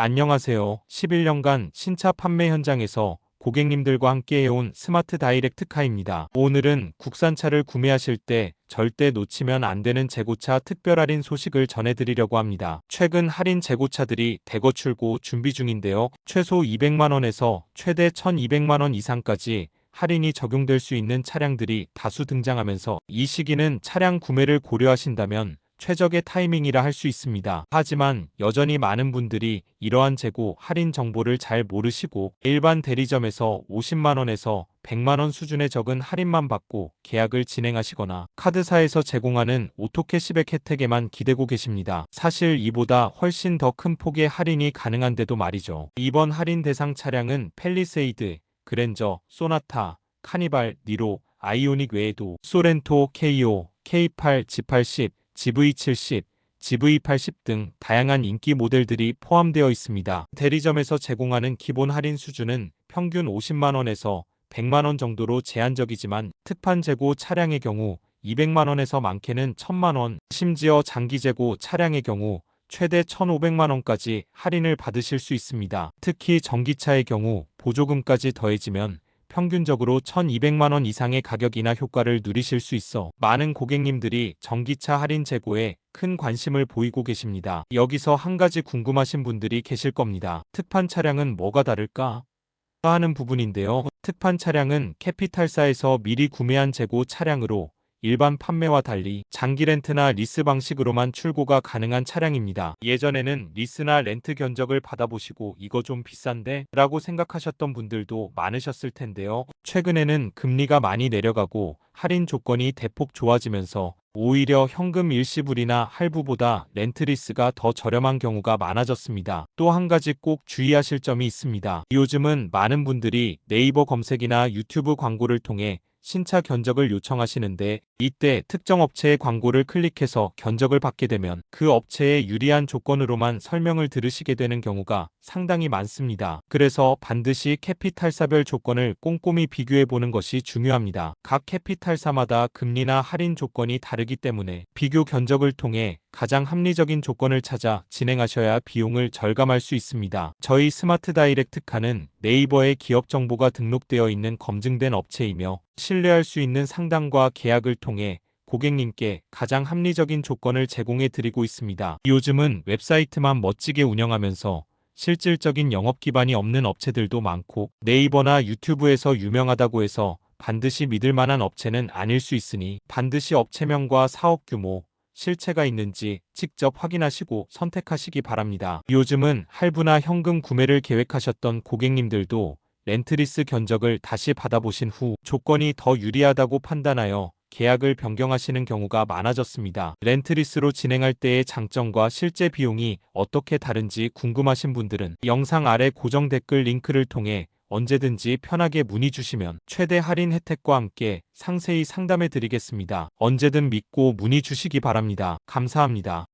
안녕하세요. 11년간 신차 판매 현장에서 고객님들과 함께 해온 스마트 다이렉트 카입니다. 오늘은 국산차를 구매하실 때 절대 놓치면 안 되는 재고차 특별 할인 소식을 전해드리려고 합니다. 최근 할인 재고차들이 대거 출고 준비 중인데요. 최소 200만원에서 최대 1200만원 이상까지 할인이 적용될 수 있는 차량들이 다수 등장하면서 이 시기는 차량 구매를 고려하신다면 최적의 타이밍이라 할 수 있습니다. 하지만 여전히 많은 분들이 이러한 재고 할인 정보를 잘 모르시고 일반 대리점에서 50만원에서 100만원 수준의 적은 할인만 받고 계약을 진행하시거나 카드사에서 제공하는 오토캐시백 혜택에만 기대고 계십니다. 사실 이보다 훨씬 더 큰 폭의 할인이 가능한데도 말이죠. 이번 할인 대상 차량은 펠리세이드, 그랜저, 소나타, 카니발, 니로, 아이오닉 외에도 소렌토, K5, K8, G80, GV70, GV80 등 다양한 인기 모델들이 포함되어 있습니다. 대리점에서 제공하는 기본 할인 수준은 평균 50만원에서 100만원 정도로 제한적이지만 특판 재고 차량의 경우 200만원에서 많게는 1000만원, 심지어 장기 재고 차량의 경우 최대 1,500만원까지 할인을 받으실 수 있습니다. 특히 전기차의 경우 보조금까지 더해지면 평균적으로 1200만원 이상의 가격 인하 효과를 누리실 수 있어 많은 고객님들이 전기차 할인 재고에 큰 관심을 보이고 계십니다. 여기서 한 가지 궁금하신 분들이 계실 겁니다. 특판 차량은 뭐가 다를까? 하는 부분인데요. 특판 차량은 캐피탈사에서 미리 구매한 재고 차량으로 일반 판매와 달리 장기 렌트나 리스 방식으로만 출고가 가능한 차량입니다. 예전에는 리스나 렌트 견적을 받아보시고 이거 좀 비싼데? 라고 생각하셨던 분들도 많으셨을 텐데요. 최근에는 금리가 많이 내려가고 할인 조건이 대폭 좋아지면서 오히려 현금 일시불이나 할부보다 렌트리스가 더 저렴한 경우가 많아졌습니다. 또 한 가지 꼭 주의하실 점이 있습니다. 요즘은 많은 분들이 네이버 검색이나 유튜브 광고를 통해 신차 견적을 요청하시는데 이때 특정 업체의 광고를 클릭해서 견적을 받게 되면 그 업체의 유리한 조건으로만 설명을 들으시게 되는 경우가 상당히 많습니다. 그래서 반드시 캐피탈사별 조건을 꼼꼼히 비교해 보는 것이 중요합니다. 각 캐피탈사마다 금리나 할인 조건이 다르기 때문에 비교 견적을 통해 가장 합리적인 조건을 찾아 진행하셔야 비용을 절감할 수 있습니다. 저희 스마트 다이렉트 카는 네이버에 기업 정보가 등록되어 있는 검증된 업체이며 신뢰할 수 있는 상담과 계약을 통해 고객님께 가장 합리적인 조건을 제공해 드리고 있습니다. 요즘은 웹사이트만 멋지게 운영하면서 실질적인 영업 기반이 없는 업체들도 많고 네이버나 유튜브에서 유명하다고 해서 반드시 믿을 만한 업체는 아닐 수 있으니 반드시 업체명과 사업 규모, 실체가 있는지 직접 확인하시고 선택하시기 바랍니다. 요즘은 할부나 현금 구매를 계획하셨던 고객님들도 렌트리스 견적을 다시 받아보신 후 조건이 더 유리하다고 판단하여 계약을 변경하시는 경우가 많아졌습니다. 렌트리스로 진행할 때의 장점과 실제 비용이 어떻게 다른지 궁금하신 분들은 영상 아래 고정 댓글 링크를 통해 언제든지 편하게 문의 주시면 최대 할인 혜택과 함께 상세히 상담해 드리겠습니다. 언제든 믿고 문의 주시기 바랍니다. 감사합니다.